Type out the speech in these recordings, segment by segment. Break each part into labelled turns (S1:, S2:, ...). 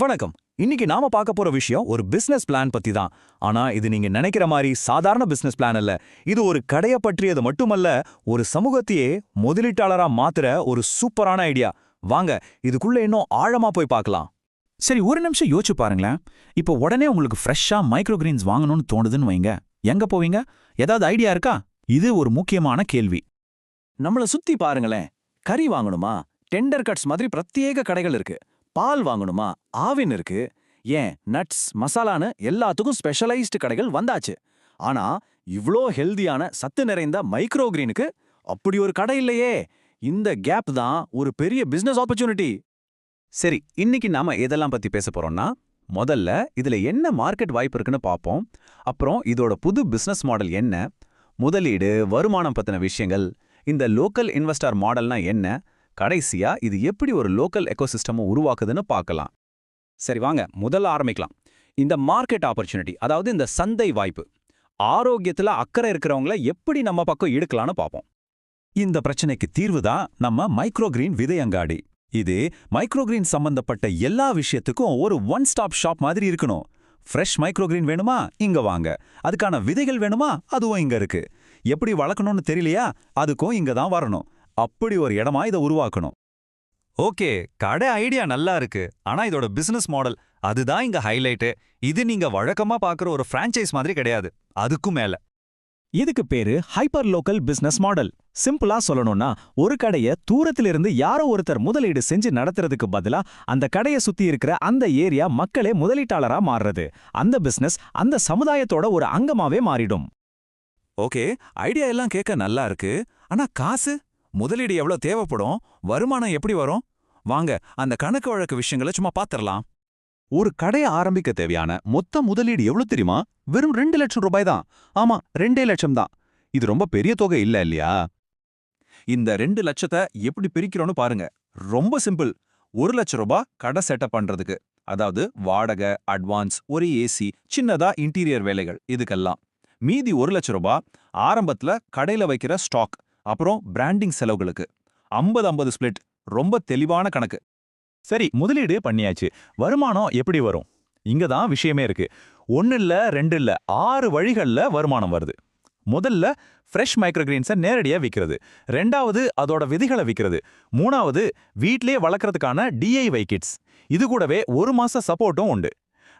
S1: வணக்கம். இன்னைக்கு நாம பார்க்க போற விஷயம் ஒரு பிசினஸ் பிளான் பத்தி தான். ஆனா இது நீங்க நினைக்கிற மாதிரி சாதாரண பிசினஸ் பிளான் அல்ல. இது ஒரு கடையை பற்றியது மட்டுமல்ல ஒரு சமூகத்தையே முதலீட்டாளரா மாத்துற ஒரு சூப்பரான ஐடியா வாங்க இதுக்குள்ள இன்னும் ஆழமா போய் பார்க்கலாம்.
S2: சரி ஒரு நிமிஷம் யோசிச்சு பாருங்களேன். இப்போ உடனே உங்களுக்கு ஃப்ரெஷ்ஷா மைக்ரோ கிரீன்ஸ் வாங்கணும்னு தோணுதுன்னு வைங்க. எங்க போவீங்க? ஏதாவது ஐடியா இருக்கா? இது ஒரு முக்கியமான கேள்வி.
S3: நம்மள சுத்தி பாருங்களேன். கறி வாங்கணுமா? டெண்டர் கட்ஸ் மாதிரி பிரத்யேக கடைகள் இருக்கு. பால் வாங்கணுமா? ஆவின் இருக்கு. ஏன்? நட்ஸ் மசாலான்னு எல்லாத்துக்கும் ஸ்பெஷலைஸ்டு கடைகள் வந்தாச்சு. ஆனா இவ்ளோ ஹெல்தியான சத்து நிறைந்த மைக்ரோ கிரீனுக்கு அப்படி ஒரு கடை இல்லையே. இந்த கேப் தான் ஒரு பெரிய பிசினஸ் ஆப்பர்ச்சுனிட்டி
S2: சரி இன்னைக்கு நாம எதெல்லாம் பத்தி பேச போறோம்னா முதல்ல இதுல என்ன மார்க்கெட் வாய்ப்பு இருக்குன்னு பார்ப்போம் அப்புறம் இதோட புது பிசினஸ் மாடல் என்ன? முதலீடு வருமானம் பத்தின விஷயங்கள் இந்த லோக்கல் இன்வெஸ்டர் மாடல்னா என்ன? கடைசியா இது எப்படி ஒரு லோக்கல் எக்கோசிஸ்டமும் உருவாக்குதுன்னு பார்க்கலாம்.
S1: சரி வாங்க முதல்ல ஆரம்பிக்கலாம். இந்த மார்க்கெட் ஆப்பர்ச்சுனிட்டி அதாவது இந்த சந்தை வாய்ப்பு ஆரோக்கியத்துல அக்கறை இருக்கிறவங்கள எப்படி நம்ம பக்கம் இழுக்கலாம்னு பார்ப்போம்.
S2: இந்த பிரச்சனைக்கு தீர்வு தான் நம்ம மைக்ரோகிரீன் விதையங்காடி. இது மைக்ரோகிரீன் சம்பந்தப்பட்ட எல்லா விஷயத்துக்கும் ஒரு ஒன் ஸ்டாப் ஷாப் மாதிரி இருக்கணும். ஃப்ரெஷ் மைக்ரோகிரீன் வேணுமா? இங்க வாங்க. அதுக்கான விதைகள் வேணுமா? அதுவும் இங்க இருக்கு. எப்படி வளர்க்கணும்னு தெரியலையா? அதுக்கும் இங்க தான் வரணும். அப்படி ஒரு இடமா இதை உருவாக்கணும்.
S4: ஓகே கடை ஐடியா நல்லா இருக்கு. ஆனா இதோட பிசினஸ் மாடல் அதுதான் இங்க ஹைலைட்டு இது நீங்க வழக்கமா பாக்குற ஒரு பிரான்ச்சைஸ் மாதிரி கிடையாது. அதுக்கும் மேல.
S3: இதுக்கு பேரு ஹைப்பர் லோக்கல் பிசினஸ் மாடல் சிம்பிளா சொல்லணும்னா ஒரு கடைய தூரத்திலிருந்து யாரோ ஒருத்தர் முதலீடு செஞ்சு நடத்துறதுக்கு பதிலா அந்த கடையை சுத்தி இருக்கிற அந்த ஏரியா மக்களே முதலீட்டாளரா மாறுறது. அந்த பிசினஸ் அந்த சமுதாயத்தோட ஒரு அங்கமாவே மாறிடும்.
S4: ஓகே ஐடியா எல்லாம் கேட்க நல்லா இருக்கு. ஆனா காசு? முதலீடு எவ்வளவு தேவைப்படும்? வருமானம் எப்படி வரும்? வாங்க அந்த கணக்கு வழக்கு விஷயங்களை சும்மா பாத்திரலாம்.
S2: ஒரு கடையை ஆரம்பிக்க தேவையான மொத்த முதலீடு எவ்வளவு தெரியுமா? வெறும் ரெண்டு லட்சம் ரூபாய் தான். ஆமா ரெண்டே லட்சம் தான். இது ரொம்ப பெரிய தொகை இல்ல இல்லையா?
S4: இந்த ரெண்டு லட்சத்தை எப்படி பிரிக்கிறோம்னு பாருங்க. ரொம்ப சிம்பிள். ஒரு லட்ச ரூபாய் கடை செட்டப் பண்றதுக்கு. அதாவது வாடகை அட்வான்ஸ் ஒரு ஏசி சின்னதா இன்டீரியர் வேலைகள் இதுக்கெல்லாம். மீதி ஒரு லட்ச ரூபாய் ஆரம்பத்துல கடையில வைக்கிற ஸ்டாக் அப்புறம் பிராண்டிங் செலவுகளுக்கு. ஐம்பது ஐம்பது ஸ்பிளிட் ரொம்ப தெளிவான கணக்கு.
S2: சரி முதலீடு பண்ணியாச்சு. வருமானம் எப்படி வரும்? இங்க தான் விஷயமே இருக்கு. ஒன்னு இல்ல ரெண்டு இல்ல ஆறு வழிகள்ல வருமானம் வருது. முதல்ல ஃப்ரெஷ் மைக்ரோகிரீன்ஸை நேரடியா விற்கிறது ரெண்டாவது அதோட விதிகளை விற்கிறது மூணாவது வீட்லயே வளர்க்கறதுக்கான டிஐவை கிட்ஸ் இது கூடவே ஒரு மாச சப்போர்ட்டும் உண்டு.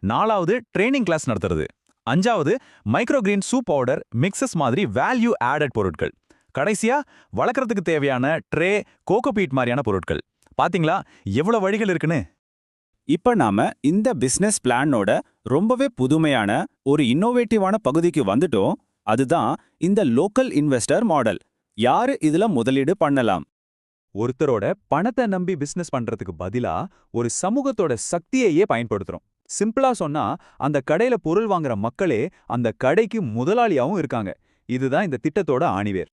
S2: நாலாவது ட்ரைனிங் கிளாஸ் நடத்துறது. அஞ்சாவது மைக்ரோகிரீன் சூப் பவுடர் மிக்சஸ் மாதிரி வேல்யூ ஆடட் பொருட்கள். கடைசியா வளர்க்கறதுக்கு தேவையான ட்ரே கோகோபீட் மாதிரியான பொருட்கள். பாத்தீங்களா? எவ்வளவு வழிகள் இருக்குன்னு?
S3: இப்ப நாம இந்த பிசினஸ் பிளானோட ரொம்பவே புதுமையான ஒரு இன்னோவேட்டிவான பகுதிக்கு வந்துட்டோம். அதுதான் இந்த லோக்கல் இன்வெஸ்டர் மாடல் யாரு இதுல முதலீடு பண்ணலாம்?
S1: ஒருத்தரோட பணத்தை நம்பி பிசினஸ் பண்றதுக்கு பதிலா ஒரு சமூகத்தோட சக்தியையே பயன்படுத்துறோம். சிம்பிளா சொன்னா அந்த கடையில பொருள் வாங்குற மக்களே அந்த கடைக்கு முதலாளியாவும் இருக்காங்க. இதுதான் இந்த திட்டத்தோட ஆணிவேர்.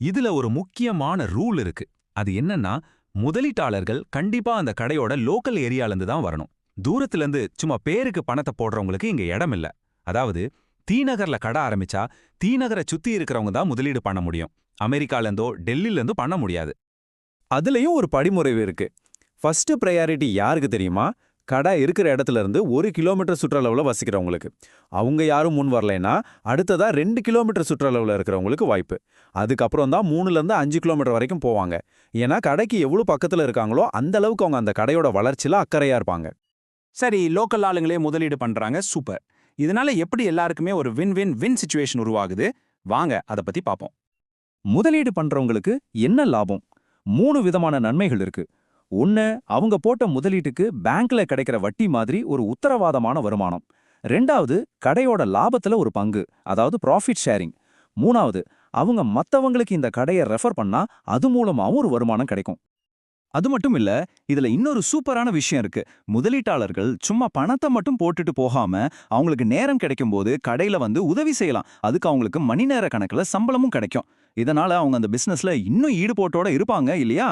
S2: இதுல ஒரு முக்கியமான ரூல் இருக்கு. அது என்னன்னா முதலீட்டாளர்கள் கண்டிப்பா அந்த கடையோட லோக்கல் ஏரியால இருந்து தான் வரணும். தூரத்துல இருந்து சும்மா பேருக்கு பணத்தை போடுறவங்களுக்கு இங்க இடம் இல்ல. அதாவது தீநகர்ல கடை ஆரம்பிச்சா தீநகரை சுத்தி இருக்கிறவங்க தான் முதலீடு பண்ண முடியும். அமெரிக்கால இருந்தோ டெல்லில இருந்தோ பண்ண முடியாது.
S3: அதுலயும் ஒரு படிமுறை இருக்கு. ஃபர்ஸ்ட் ப்ரையாரிட்டி யாருக்கு தெரியுமா? கடை இருக்கிற இடத்துல இருந்து ஒரு கிலோமீட்டர் சுற்றளவில் வசிக்கிறவங்களுக்கு. அவங்க யாரும் முன் வரலைன்னா அடுத்ததா ரெண்டு கிலோமீட்டர் சுற்றளவில் இருக்கிறவங்களுக்கு வாய்ப்பு. அதுக்கப்புறம் தான் மூணுல இருந்து அஞ்சு கிலோமீட்டர் வரைக்கும் போவாங்க. ஏன்னா கடைக்கு எவ்வளோ பக்கத்துல இருக்காங்களோ அந்த அளவுக்கு அவங்க அந்த கடையோட வளர்ச்சியில் அக்கறையா இருப்பாங்க.
S5: சரி லோக்கல் ஆளுங்களே முதலீடு பண்றாங்க சூப்பர். இதனால எப்படி எல்லாருக்குமே ஒரு வின் வின் வின் சுச்சுவேஷன் உருவாகுது? வாங்க அதை பத்தி பார்ப்போம்
S3: முதலீடு பண்றவங்களுக்கு என்ன லாபம்? மூணு விதமான நன்மைகள் இருக்கு. ஒன்று அவங்க போட்ட முதலீட்டுக்கு பேங்க்ல கிடைக்கிற வட்டி மாதிரி ஒரு உத்தரவாதமான வருமானம். ரெண்டாவது கடையோட லாபத்துல ஒரு பங்கு அதாவது ப்ராஃபிட் ஷேரிங் மூணாவது அவங்க மத்தவங்களுக்கு இந்த கடையை ரெஃபர் பண்ணா அது மூலமாவும் ஒரு வருமானம் கிடைக்கும். அது மட்டும் இல்ல இதுல இன்னொரு சூப்பரான விஷயம் இருக்கு. முதலீட்டாளர்கள் சும்மா பணத்தை மட்டும் போட்டுட்டு போகாம அவங்களுக்கு நேரம் கிடைக்கும் போது கடையில வந்து உதவி செய்யலாம். அதுக்கு அவங்களுக்கு மணி நேர கணக்குல சம்பளமும் கிடைக்கும். இதனால அவங்க அந்த பிசினஸ்ல இன்னும் ஈடுபாட்டோட இருப்பாங்க இல்லையா?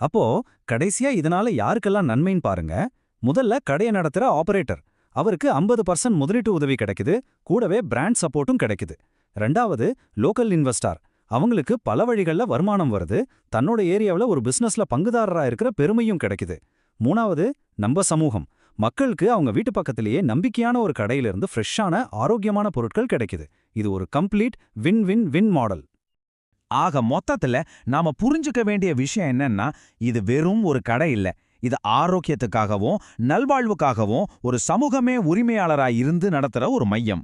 S3: அப்போ கடைசியா இதனால யாருக்கெல்லாம் நன்மைன்னு பாருங்க. முதல்ல கடையை நடத்துற ஆபரேட்டர். அவருக்கு ஐம்பது பர்சன்ட் முதலீட்டு உதவி கிடைக்குது. கூடவே பிராண்ட் சப்போர்ட்டும் கிடைக்குது. ரெண்டாவது லோக்கல் இன்வெஸ்டார். அவங்களுக்கு பல வழிகள்ல வருமானம் வருது. தன்னோட ஏரியாவுல ஒரு பிசினஸ்ல பங்குதாரரா இருக்கிற பெருமையும் கிடைக்குது. மூணாவது நம்ம சமூகம். மக்களுக்கு அவங்க வீட்டு பக்கத்திலேயே நம்பிக்கையான ஒரு கடையிலிருந்து ஃப்ரெஷ்ஷான ஆரோக்கியமான பொருட்கள் கிடைக்குது. இது ஒரு complete win win win model
S6: ஆக மொத்தத்துல நாம புரிஞ்சுக்க வேண்டிய விஷயம் என்னன்னா இது வெறும் ஒரு கடை இல்ல. இது ஆரோக்கியத்துக்காகவும் நல்வாழ்வுக்காகவும் ஒரு சமூகமே உரிமையாளராக இருந்து நடத்துற ஒரு மையம்.